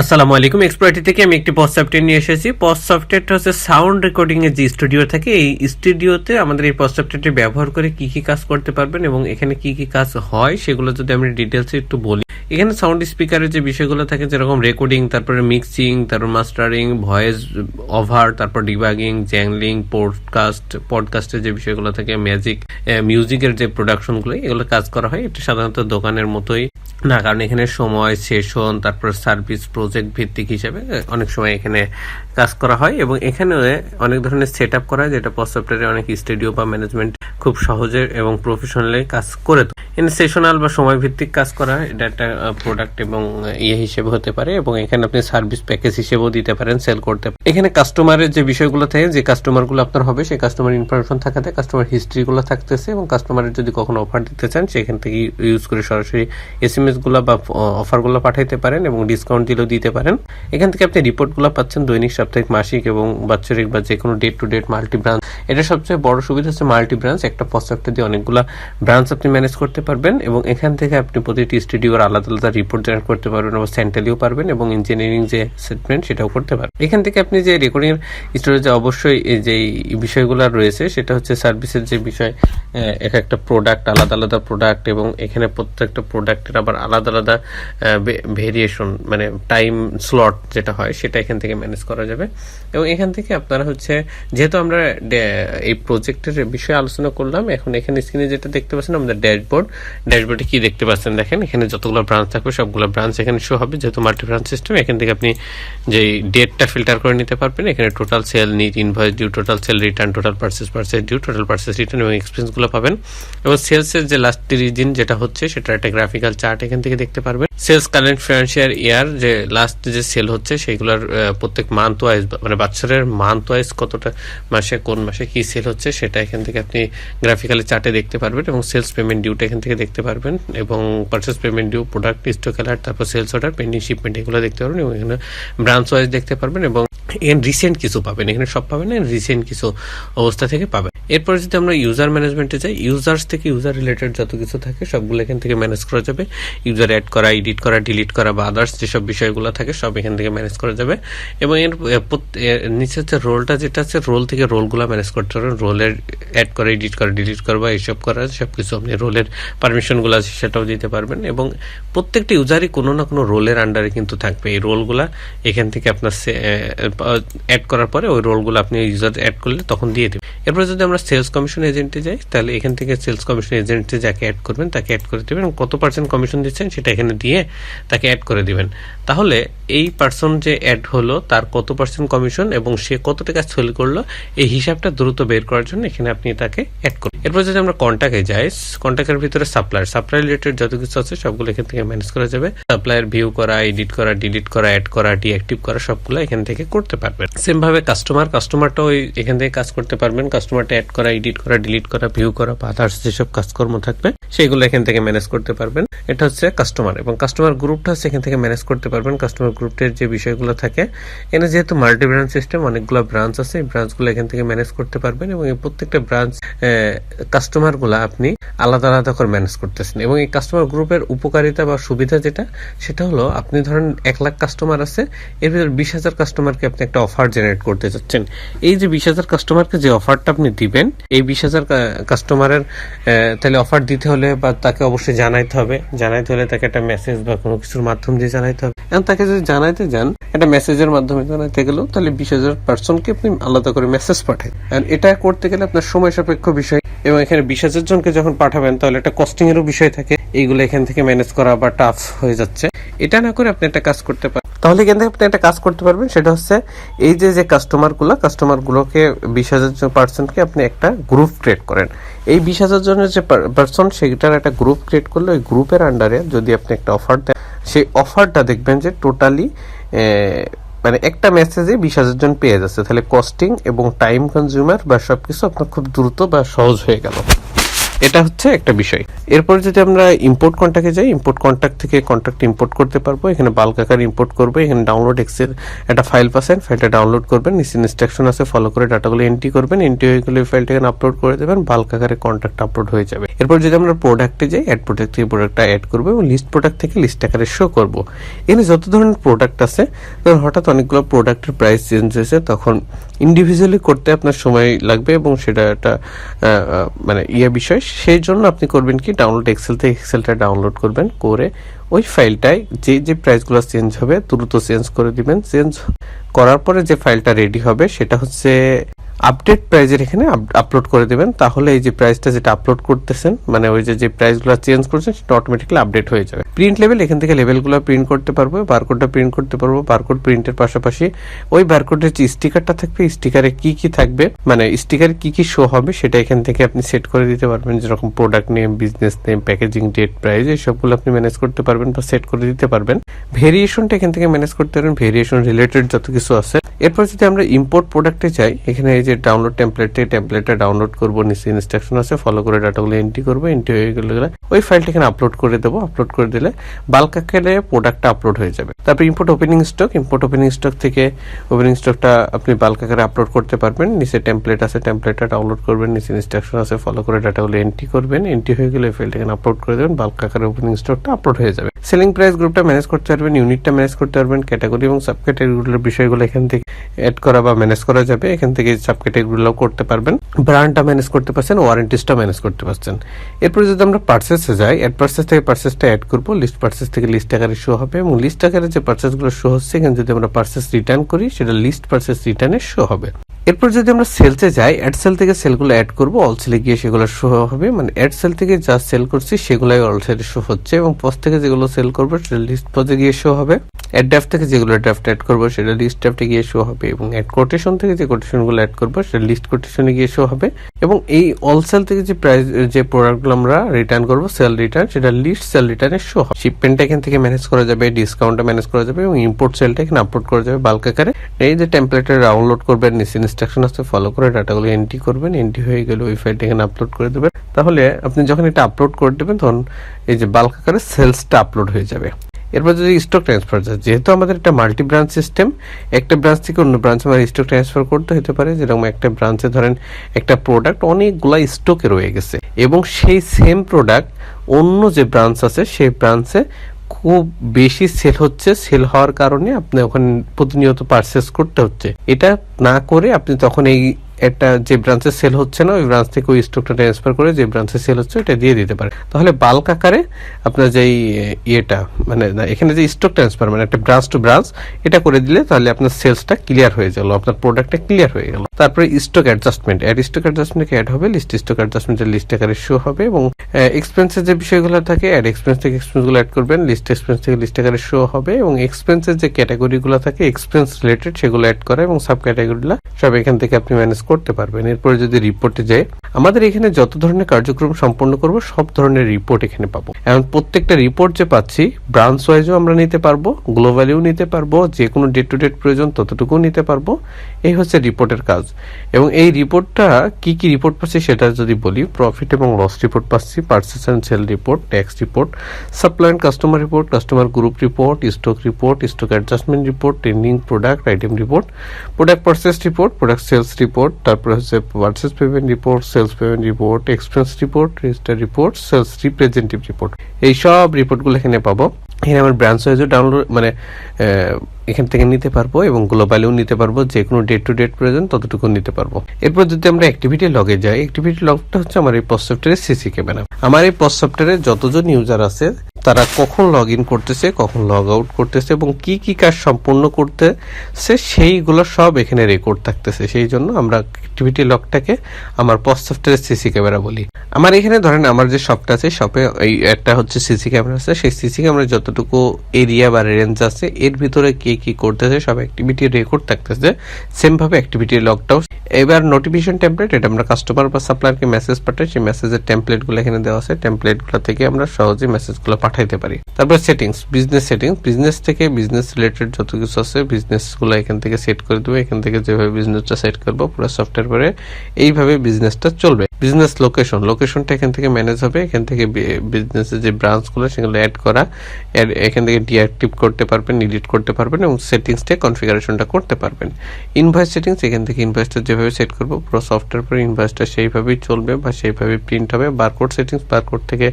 আসসালামু আলাইকুম। এক্সপ্লয়টি থেকে আমি একটি পজ সফটওয়্যার নিয়ে এসেছি। পজ সফটওয়্যারটা হচ্ছে সাউন্ড রেকর্ডিং এর যে স্টুডিও থাকে, এই স্টুডিওতে আমাদের এই পজ সফটওয়্যারটি ব্যবহার করে কি কি কাজ করতে পারবেন এবং এখানে কি কি কাজ হয়, সেগুলো যদি আমি ডিটেলসে একটু বলি। এখানে সাউন্ড স্পিকারের যে বিষয়গুলো থাকে, যেরকম রেকর্ডিং তারপরে মিক্সিং তারপর মাস্টারিং ভয়েস ওভার তারপর ডিবাগিং জ্যাংলিং পডকাস্ট পডকাস্টের যে বিষয়গুলো থাকে ম্যাজিক মিউজিকের যে প্রোডাকশনগুলো এগুলো কাজ করা হয়। এটা সাধারণত দোকানের মতোই না, কারণ এখানে সময় সেশন তারপর সার্ভিস প্রজেক্ট ভিত্তিক হিসেবে অনেক সময় এখানে কাজ করা হয় এবং এখানে অনেক ধরনের সেট আপ করা হয় যেটা সফটওয়্যারে অনেক স্টুডিও বা ম্যানেজমেন্ট খুব সহজে এবং প্রফেশনালি কাজ করে তো এখানে সেশনাল বা সময় ভিত্তিক কাজ করা হয়, এটা একটা প্রোডাক্ট এবং ইয়ে হিসেবে হতে পারে এবং এখানে আপনি সার্ভিস প্যাকেজ হিসেবেও দিতে পারেন সেল করতে পারেন। এখানে কাস্টমারের যে বিষয়গুলো থাকে, যে কাস্টমারগুলো আপনার হবে, সেই কাস্টমার ইনফরমেশন থাকাতে কাস্টমার হিস্ট্রিগুলো থাকতেছে এবং কাস্টমারের যদি কখনো অফার দিতে চান, সেখান থেকে ইউজ করে সরাসরি এস এম এসগুলো বা অফারগুলো পাঠাইতে পারেন এবং ডিসকাউন্ট দিলেও দিতে পারেন। এখান থেকে আপনি রিপোর্টগুলো পাচ্ছেন দৈনিক, সাপ্তাহিক, মাসিক এবং বাৎসরিক বা যে কোনো date to date multi branch এটা সবচেয়ে বড় সুবিধা হচ্ছে মাল্টি ব্রাঞ্চ একটা পসেপ্টে দিয়ে অনেকগুলো ব্রাঞ্চ আপনি ম্যানেজ করতে পারবেন এবং এখান থেকে আপনি প্রতিটি স্টুডিওর আলাদা আলাদা রিপোর্ট জেনারেট করতে পারবেন এবং সেন্ট্রালিও পারবেন এবং ইঞ্জিনিয়ারিং যে সেটমেন্ট সেটাও করতে পারবেন। এখান থেকে আপনি যে রেকর্ডিং স্টোরেজে অবশ্যই যে বিষয়গুলো রয়েছে সেটা হচ্ছে সার্ভিসের যে বিষয় এক একটা প্রোডাক্ট আলাদা আলাদা প্রোডাক্ট এবং এখানে প্রত্যেকটা প্রোডাক্টের আবার আলাদা আলাদা ভেরিয়েশন মানে টাইম স্লট যেটা হয়, সেটা এখান থেকে ম্যানেজ করা যাবে। এবং এখান থেকে আপনারা হচ্ছে, যেহেতু আমরা এই প্রজেক্টের বিষয়ে আলোচনা করলাম, এখন এখানে স্ক্রিনে যেটা দেখতে পাচ্ছেন আমাদের ড্যাশবোর্ড ড্যাশবোর্ডে কি দেখতে পাচ্ছেন দেখেন, এখানে যতগুলো ব্রাঞ্চ থাকবে, সবগুলো ব্রাঞ্চ এখানে শো হবে। যেহেতু মাল্টি ব্রাঞ্চ সিস্টেম এখান থেকে আপনি যে ডেটটা ফিল্টার করে নিতে পারবেন, এখানে total sale net invoice due total sale return total purchase purchase due total purchase return এবং এক্সপেন্সগুলো পাবেন। এবং সেলসের যে লাস্ট তিরিশ দিন যেটা হচ্ছে সেটা একটা গ্রাফিক্যাল চার্ট এখান থেকে দেখতে পারবেন। সেলস কারেন্ট ফিনান্সিয়াল ইয়ার যে লাস্ট যে সেল হচ্ছে সেগুলোর প্রত্যেক মান্থ ওয়াইজ মানে বাচ্চাদের মান্থ ওয়াইজ কতটা মাসে, কোন মাসে কি সেল হচ্ছে, সেটা এখান থেকে আপনি গ্রাফিক্যালি চার্টে দেখতে পারবেন এবং সেলস পেমেন্ট ডিউটা এখান থেকে দেখতে পারবেন এবং purchase payment due product stock alert তারপর সেলস অর্ডার পেন্ডিং শিপমেন্ট এগুলো দেখতে পারবেন এবং এখানে ব্রাঞ্চ ওয়াইজ দেখতে পারবেন এবং এখানে রিসেন্ট কিছু পাবেন। এখানে সব পাবেন রিসেন্ট কিছু অবস্থা থেকে পাবেন। এরপর যদি আমরা ইউজার ম্যানেজমেন্টে যাই ইউজার্স থেকে ইউজার রিলেটেড যত কিছু থাকে, সবগুলো এখান থেকে ম্যানেজ করা যাবে। ইউজার অ্যাড করা এডিট করা ডিলিট করা বা আদার্স যেসব বিষয়গুলো থাকে, সব এখান থেকে ম্যানেজ করা যাবে। এবং এর নিচে হচ্ছে রোলটা যেটা আছে রোল থেকে রোলগুলো ম্যানেজ করতে পারবেন রোলের অ্যাড করা এডিট করা ডিলিট করা বা এইসব করা সব কিছু আপনি রোলের পারমিশনগুলো আছে সেটাও দিতে পারবেন। এবং প্রত্যেকটি ইউজারই কোনো না কোনো রোলের আন্ডারে কিন্তু থাকবে। এই রোলগুলা এখান থেকে আপনার অ্যাড করার পরে ওই রোলগুলো আপনি ইউজার অ্যাড করলে তখন দিয়ে দেবেন। এরপরে যদি আমরা সেলস কমিশন এজেন্টে যাই, তাহলে এখান থেকে সেলস কমিশন এজেন্টে যাকে অ্যাড করবেন, তাকে অ্যাড করে দেবেন। কত পার্সেন্ট কমিশন দিচ্ছেন সেটা এখানে দিয়ে তাকে অ্যাড করে দিবেন। তাহলে এই পার্সন যে অ্যাড হলো, তার কত পার্সেন্ট কমিশন এবং সে কত টাকা সেল করল, এই হিসাবটা দ্রুত বের করার জন্য এখানে আপনি তাকে অ্যাড করুন। এরপর যদি আমরা কন্ট্যাক্টে যাই কন্ট্যাক্টের ভিতরে সাপ্লায়ার সাপ্লাই রিলেটেড যত কিছু আছে সবগুলো এখান থেকে ম্যানেজ করা যাবে। সাপ্লায়ার ভিউ করা এডিট করা ডিলিট করা অ্যাড করা ডিঅ্যাক্টিভ করা, সবগুলো এখান থেকে করতে পারবেন। সেম ভাবে কাস্টমার কাস্টমারটাও এখান থেকে কাজ করতে পারবেন। কাস্টমারটা অ্যাড করা এডিট করা ডিলিট করা ভিউ করা, বা আদার্স যেসব কাজকর্ম থাকবে, সেগুলো এখান থেকে ম্যানেজ করতে পারবেন। এটা হচ্ছে কাস্টমার এবং কাস্টমার গ্রুপটা হচ্ছে এখান থেকে ম্যানেজ করতে পারবেন। কাস্টমার গ্রুপের যে বিষয়গুলো থাকে, এখানে যেহেতু মাল্টি ব্রাঞ্চ সিস্টেম অনেকগুলো ব্রাঞ্চ আছে, এই ব্রাঞ্চগুলো এখান থেকে ম্যানেজ করতে পারবেন এবং এই প্রত্যেকটা ব্রাঞ্চ কাস্টমারগুলো আপনি আলাদা আলাদা করে ম্যানেজ করতেছেন। এবং এই কাস্টমার গ্রুপের উপকারিতা বা সুবিধা যেটা, সেটা হলো আপনি ধরেন এক লাখ কাস্টমার আছে, এর ভিতরে বিশ হাজার কাস্টমারকে আপনি একটা অফার জেনারেট করতে চাচ্ছেন। এই যে বিশ হাজার কাস্টমারকে যে অফারটা আপনি দিবেন, এই বিশ হাজার কাস্টমারের তাহলে অফার দিতে হলে বা তাকে অবশ্যই জানাইতে হবে। জানাইতে হলে তাকে একটা মেসেজ বা কোনো কিছুর মাধ্যম দিয়ে জানাইতে হবে। এখন তাকে যদি জানাইতে যান, একটা মেসেজের মাধ্যমে জানাইতে গেলেও তাহলে বিশ হাজার পার্সনকে আপনি আলাদা করে মেসেজ পাঠাই এটা করতে গেলে আপনার সময় সাপেক্ষ বিষয়। এবং এখানে বিশ হাজার জনকে যখন পাঠাবেন, তাহলে একটা কস্টিং এরও বিষয় থাকে। এইগুলো এখান থেকে ম্যানেজ করা বা টাফ হয়ে যাচ্ছে। এটা না করে আপনি একটা কাজ করতে পারেন। তাহলে এখান থেকে আপনি একটা কাজ করতে পারবেন, সেটা হচ্ছে এই যে যে কাস্টমারগুলো কাস্টমারগুলোকে বিশ হাজার পার্সনকে আপনি একটা গ্রুপ ক্রিয়েট করেন। এই বিশ হাজার জনের যে পার্সন সেটার একটা গ্রুপ ক্রিয়েট করলে ওই গ্রুপের আন্ডারে যদি আপনি একটা অফার দেন, সেই অফারটা দেখবেন যে টোটালি মানে একটা মেসেজে বিশ হাজার জন পেয়ে যাচ্ছে। তাহলে কস্টিং এবং টাইম কনজিউমার বা সবকিছু আপনার খুব দ্রুত বা সহজ হয়ে গেল। এটা হচ্ছে একটা বিষয়। এরপরে যদি আমরা ইম্পোর্ট কন্ট্যাক্টে যাই ইম্পোর্ট কন্ট্যাক্ট থেকে কন্ট্যাক্ট ইম্পোর্ট করতে পারব। এখানে বাল্ক আকার ইম্পোর্ট করব, এখানে ডাউনলোড এক্সেল একটা ফাইল পাচ্ছেন ফাইলটা ডাউনলোড করবেন, নিচে ইনস্ট্রাকশন আছে ফলো করে ডাটাগুলো এন্ট্রি করবেন এন্ট্রি হয়ে গেলে ফাইলটা এখানে আপলোড করে দেবেন বাল্ক আকারে কন্ট্যাক্ট আপলোড হয়ে যাবে। এরপর যদি আমরা প্রোডাক্টে যাই অ্যাড প্রোডাক্ট থেকে প্রোডাক্টটা অ্যাড করব এবং লিস্ট প্রোডাক্ট থেকে লিস্ট আকারে শো করব। এখানে যত ধরনের প্রোডাক্ট আছে, ধরুন হঠাৎ অনেকগুলো প্রোডাক্টের প্রাইস চেঞ্জ হয়েছে, তখন ইন্ডিভিজুয়ালি করতে আপনার সময় লাগবে এবং সেটা একটা মানে ইয়ে বিষয় সেই জন্য আপনি করবেন কি ডাউনলোড এক্সেল থেকে এক্সেলটা ডাউনলোড করবেন, করে ওই ফাইলটায় যে যে প্রাইসগুলো চেঞ্জ হবে, দ্রুত চেঞ্জ করে দিবেন। চেঞ্জ করার পরে যে ফাইলটা রেডি হবে, সেটা হচ্ছে আপডেট প্রাইজের এখানে আপলোড করে দেবেন। তাহলে এই যে প্রাইসটা যেটা আপলোড করতেছেন মানে ওই যে প্রাইসগুলো চেঞ্জ করছেন, সেটা অটোমেটিক্যালি আপডেট হয়ে যাবে। প্রিন্ট লেভেল এখান থেকে লেভেলগুলো প্রিন্ট করতে পারব বারকোডটা প্রিন্ট করতে পারব। বারকোড প্রিন্টের পাশাপাশি ওই বারকোডের যে স্টিকারটা থাকবে স্টিকারে কি কি থাকবে মানে স্টিকারে কি কি শো হবে, সেটা এখান থেকে আপনি সেট করে দিতে পারবেন। যেরকম product name business name packaging date price এই সবগুলো আপনি ম্যানেজ করতে পারবেন বা সেট করে দিতে পারবেন। ভেরিয়েশনটা এখান থেকে ম্যানেজ করতে পারবেন। ভেরিয়েশন রিলেটেড যত কিছু আছে। এরপর যদি আমরা ইম্পোর্ট প্রোডাক্টে যাই, এখানে এই যে ডাউনলোড টেমপ্লেট থেকে টেমপ্লেটটা ডাউনলোড করব, নিচে ইনস্ট্রাকশন আছে ফলো করে ডাটাগুলো এন্ট্রি করব এন্ট্রি হয়ে গেলে ওই ফাইলটা এখানে আপলোড করে দেবো। আপলোড করে দিলে বাল্ক আকারে প্রোডাক্টটা আপলোড হয়ে যাবে। তারপর import opening stock import opening stock থেকে ওপেনিং স্টকটা আপনি বাল্ক আকারে আপলোড করতে পারবেন। নিচে টেমপ্লেট আছে টেমপ্লেটটা ডাউনলোড করবেন, নিচে ইনস্ট্রাকশন আছে ফলো করে ডাটাগুলো এন্ট্রি করবেন। এন্ট্রি হয়ে গেলে ফাইলটা এখানে আপলোড করে দেবেন বাল্ক আকারে ওপেনিং স্টকটা আপলোড হয়ে যাবে। সেলিং প্রাইস গ্রুপটা ম্যানেজ করতে পারবেন ইউনিটটা ম্যানেজ করতে পারবেন ক্যাটাগরি এবং সাব ক্যাটাগরিগুলোর বিষয়গুলো এখান থেকে অ্যাড করা বা ম্যানেজ করা যাবে। এখান থেকে সাব ক্যাটাগরিগুলো করতে পারবেন। ব্র্যান্ডটা ম্যানেজ করতে পারছেন ওয়ারেন্টিসটা ম্যানেজ করতে পারছেন। এরপর যদি আমরা পার্সেসে যাই অ্যাড পার্সেস থেকে পার্সেসটা অ্যাড করব লিস্ট পার্সেস থেকে লিস্ট আকারে শো হবে এবং লিস্ট আকারে যে পার্সেসগুলো শো হচ্ছে, এখানে যদি আমরা পার্সেস রিটার্ন করি, সেটা লিস্ট পার্সেস রিটার্নে শো হবে। এরপর যদি আমরা সেলসে যাই অ্যাড সেল থেকে সেলগুলো অ্যাড করব অল সেলে গিয়ে সেগুলো শো হবে। মানে অ্যাড সেল থেকে যা সেল করছি, সেগুলাই অল সেলে শো হচ্ছে এবং পোস্ট থেকে যেগুলো সেল করব সেটা লিস্ট পজে গিয়ে শো হবে। অ্যাড ড্রাফট থেকে যেগুলো ড্রাফট অ্যাড করব সেটা লিস্ট ড্রাফটে গিয়ে শো হবে এবং অ্যাড কোটেশন থেকে যে কোটেশনগুলো অ্যাড করব সেটা লিস্ট কোটেশনে গিয়ে শো হবে। এবং এই অল সেল থেকে যে প্রাইস যে প্রোডাক্টগুলো আমরা রিটার্ন করব সেল রিটার্ন সেটা লিস্ট সেল রিটার্নে শো হবে। শিপমেন্টটা এখান থেকে ম্যানেজ করা যাবে ডিসকাউন্টটা ম্যানেজ করা যাবে এবং ইম্পোর্ট সেলটা এখানে আপলোড করা যাবে বাল্ক আকারে। এই যে টেমপ্লেটে ডাউনলোড করবেন, নিচে ইনস্ট্রাকশন আছে ফলো করে ডাটাগুলো এন্ট্রি করবেন এন্ট্রি হয়ে গেলে ওই ফাইলটা এখানে আপলোড করে দেবেন। তাহলে আপনি যখন এটা আপলোড করে দেবেন, তখন এই যে বাল্ক আকারে সেলসটা আপলোড হয়ে যাবে। এরপর যদি স্টক ট্রান্সফার যায়, যেহেতু আমাদের একটা মাল্টি ব্রাঞ্চ সিস্টেম একটা ব্রাঞ্চ থেকে অন্য ব্রাঞ্চে আমার স্টক ট্রান্সফার করতে হতে পারে। যেরকম একটা ব্রাঞ্চে ধরেন একটা প্রোডাক্ট অনেকগুলা স্টকে রয়ে গেছে। এবং সেই সেম প্রোডাক্ট অন্য যে ব্রাঞ্চ আছে, সেই ব্রাঞ্চে খুব বেশি সেল হচ্ছে। সেল হওয়ার কারণে আপনি ওখানে প্রতিনিয়ত পারচেস করতে হচ্ছে। এটা না করে আপনি তখন এই একটা যে ব্রাঞ্চে সেল হচ্ছে না, ওই ব্রাঞ্চ থেকে ওই স্টকটা ট্রান্সফার করে যে ব্রাঞ্চে সেল হচ্ছে ওটা দিয়ে দিতে পারে। তাহলে বাল্ক আকারে আপনার যেই ইয়েটা মানে এখানে যে স্টক ট্রান্সফার মানে একটা ব্রাঞ্চ টু ব্রাঞ্চ এটা করে দিলে তাহলে আপনার সেলসটা ক্লিয়ার হয়ে গেল, আপনার প্রোডাক্টটা ক্লিয়ার হয়ে গেল। তারপরে stock adjustment add stock adjustment add হবে লিস্ট স্টক অ্যাডজাস্টমেন্টের লিস্ট আকারে শো হবে এবং এক্সপেন্সের যে বিষয়গুলো থাকে অ্যাড এক্সপেন্স থেকে এক্সপেন্সগুলো অ্যাড করবেন লিস্ট এক্সপেন্স থেকে লিস্ট আকারে শো হবে এবং এক্সপেন্সের যে ক্যাটাগরিগুলো থাকে এক্সপেন্স রিলেটেড সেগুলো অ্যাড করা এবং সাব ক্যাটাগরিগুলো সব এখান থেকে আপনি ম্যানেজ করতে পারবেন। এরপরে যদি রিপোর্টে যায় আমাদের এখানে যত ধরনের কার্যক্রম সম্পন্ন করব, সব ধরনের রিপোর্ট এখানে পাবো। এখন প্রত্যেকটা রিপোর্ট যে পাচ্ছি, ব্রাঞ্চ ওয়াইজও আমরা নিতে পারব গ্লোবালিও নিতে পারব, যে কোনো ডেট টু ডেট প্রয়োজন ততটুকু নিতে পারব। এই হচ্ছে রিপোর্টের কাজ। এবং এই রিপোর্টটা কি কি রিপোর্ট পাচ্ছি সেটা যদি বলি প্রফিট এবং লস রিপোর্ট পাচ্ছি purchase and sale report tax report supply and customer report customer group report stock report stock adjustment report trending product item report product purchase report product sales report তারপরে হচ্ছে purchase payment report sales payment report expense report register report sales representative report এই সব রিপোর্টগুলো এখানে পাবো। এখানে আমার branch ওয়াইজও download মানে এখান থেকে নিতে পারব এবং গ্লোবালিও নিতে পারব। যে কোনো ডেট টু ডেট প্রয়োজন ততটুকু নিতে পারব। এরপর যদি আমরা অ্যাক্টিভিটি লগে যাই অ্যাক্টিভিটি লগটা হচ্ছে আমার এই পস সফটওয়্যারের সিসি ক্যামেরা আমার এই পস সফটওয়্যারে যতজন ইউজার আছে তারা কখন লগ ইন করতেছে, কখন লগ আউট করতেছে এবং কি কি কাজ সম্পূর্ণ করতেছে, সেইগুলো সব এখানে রেকর্ড থাকতেছে। সেই জন্য আমরা অ্যাক্টিভিটি লগটাকে আমার পস সফটওয়্যারের সিসি ক্যামেরা বলি। আমার এখানে ধরেন আমার যে শপটা আছে শপে এই একটা হচ্ছে সিসি ক্যামেরা আছে। সেই সিসি ক্যামেরা যতটুকু এরিয়া বা রেঞ্জ আছে, এর ভিতরে কে কি করতেছে, সব অ্যাক্টিভিটি রেকর্ড থাকতেছে। সেমভাবে অ্যাক্টিভিটি লগটাও এবার নোটিফিকেশন টেমপ্লেট এটা আমরা কাস্টমার বা সাপ্লায়ারকে মেসেজ পাঠাই, সেই মেসেজের টেমপ্লেটগুলো এখানে দেওয়া আছে। টেমপ্লেটগুলো থেকে আমরা সহজে মেসেজগুলো পাঠাইতে পারি। তারপর সেটিংস বিজনেস সেটিংস বিজনেস থেকে বিজনেস রিলেটেড যত কিছু আছে বিজনেসগুলো এখান থেকে সেট করে দেবো। এখান থেকে যেভাবে বিজনেসটা সেট করব, পুরো সফটওয়্যার এইভাবে বিজনেসটা চলবে। বিজনেস লোকেশন লোকেশনটা এখান থেকে ম্যানেজ হবে। এখান থেকে বিজনেসের যে ব্রাঞ্চগুলো সেগুলো অ্যাড করা। এখান থেকে ডিঅ্যাক্টিভ করতে পারবেন ডিলিট করতে পারবেন এবং সেটিংসটা কনফিগারেশনটা করতে পারবেন। ইনভয়েস সেটিংস এখান থেকে ইনভয়েসটা যেভাবে সেট করব, পুরো সফটওয়্যার পরে ইনভয়েসটা সেইভাবেই চলবে বা সেইভাবে প্রিন্ট হবে। বারকোড সেটিংস বারকোড থেকে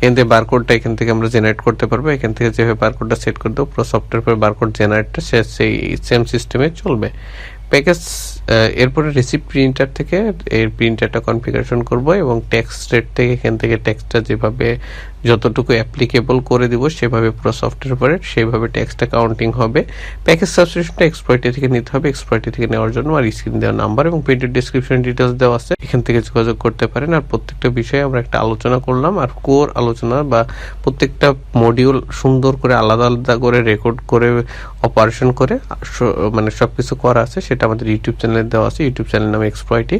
থেকে বারকোডটা এখান থেকে আমরা জেনারেট করতে পারব। এখান থেকে যেভাবে বারকোডটা সেট করে দেবো, পুরো সফটওয়্যার পরে বারকোড জেনারেটটা সে সেই সেম সিস্টেমে চলবে। প্যাকেজ এরপরে রিসিপ্ট প্রিন্টার থেকে এর প্রিন্টারটা কনফিগারেশন করব এবং ট্যাক্স রেট থেকে এখান থেকে ট্যাক্সটা যেভাবে যতটুকু অ্যাপ্লিকেবল করে দিব সেভাবে পুরো সফটওয়্যার পরে সেইভাবে ট্যাক্সটা কাউন্টিং হবে। প্যাকেজ সাবস্ক্রিপশনটা এক্সপ্লয়টি থেকে নিতে হবে। এক্সপ্লয়টি থেকে নেওয়ার জন্য আর স্ক্রিন দেওয়া নাম্বার এবং প্রিন্টেড ডিসক্রিপশন ডিটেলস দেওয়া আছে। এখান থেকে যোগাযোগ করতে পারেন। আর প্রত্যেকটা বিষয়ে আমরা একটা আলোচনা করলাম। আর কোর আলোচনা বা প্রত্যেকটা মডিউল সুন্দর করে আলাদা আলাদা করে রেকর্ড করে অপারেশন করে মানে সব কিছু করা আছে। সেটা আমাদের ইউটিউব চ্যানেলে দেওয়া আছে। ইউটিউব চ্যানেল নামে এক্সপ্লয়টি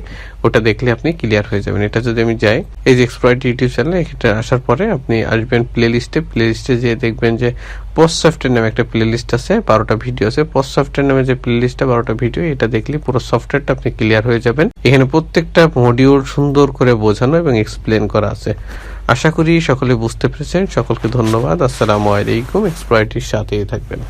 ওটা দেখলে আপনি ক্লিয়ার হয়ে যাবেন। এটা যদি আমি যাই, এই যে এক্সপ্লয়টি ইউটিউব চ্যানেলে এটা আসার পরে আপনি আসবেন প্লে লিস্টে প্লে লিস্টে যেয়ে দেখবেন যে পোস্ট সফটওয়্যার নামে একটা প্লে লিস্ট আছে, বারোটা ভিডিও আছে। পোস্ট সফটওয়্যার নামে যে প্লে লিস্টটা বারোটা ভিডিও এটা দেখলে পুরো সফটওয়্যারটা আপনি ক্লিয়ার হয়ে যাবেন। এখানে প্রত্যেকটা মডিউল সুন্দর করে বোঝানো এবং এক্সপ্লেন করা আছে। আশা করি সকলে বুঝতে পেরেছেন। সকলকে ধন্যবাদ। আসসালামু আলাইকুম। এক্সপ্লয়টির সাথেই থাকবেন।